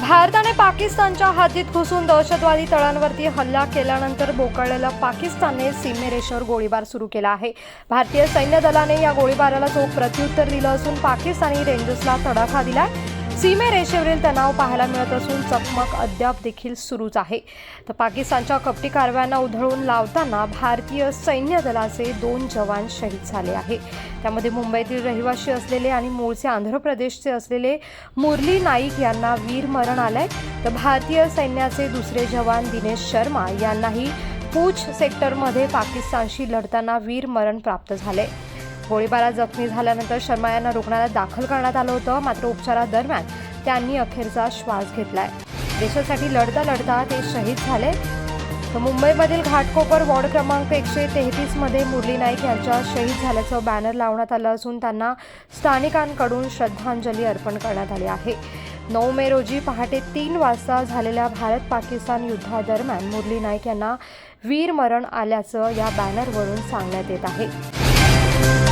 भारताने पाकिस्तानच्या हद्दीत घुसून दहशतवादी तळांवरती हल्ला केल्यानंतर बोकाळलेल्या पाकिस्तानने सीमेरेषेवर गोळीबार सुरू केला आहे. भारतीय सैन्य दलाने या गोळीबाराला चोख प्रत्युत्तर दिलं असून पाकिस्तानी रेंजर्सला तडाखा दिलाय. सीमेरेषेवरील तणाव पाहायला मिळत असून चकमक अद्याप देखील सुरूच आहे. तर पाकिस्तानच्या कपटी कारवायांना उधळून लावताना भारतीय सैन्य दलाचे दोन जवान शहीद झाले आहे. त्यामध्ये मुंबईतील रहिवासी असलेले आणि मूळचे आंध्र प्रदेशचे असलेले मुरली नाईक यांना वीरमरण आलंय. तर भारतीय सैन्याचे दुसरे जवान दिनेश शर्मा यांनाही पूछ सेक्टरमध्ये पाकिस्तानशी लढताना वीरमरण प्राप्त झाले गोळीबारात जखमी झाल्यानंतर शर्मा यांना रुग्णालयात दाखल करण्यात आलं होतं. मात्र उपचारादरम्यान त्यांनी अखेरचा श्वास घेतलाय. देशासाठी लढता लढता ते शहीद झाले. तर मुंबईमधील घाटकोपर वॉर्ड क्रमांक एकशे तेहतीसमध्ये मुरली नाईक यांच्या शहीद झाल्याचं बॅनर लावण्यात आलं असून त्यांना स्थानिकांकडून श्रद्धांजली अर्पण करण्यात आली आहे. नऊ मे रोजी पहाटे तीन वाजता झालेल्या भारत पाकिस्तान युद्धादरम्यान मुरली नाईक यांना वीरमरण आल्याचं या बॅनरवरून सांगण्यात येत आहे.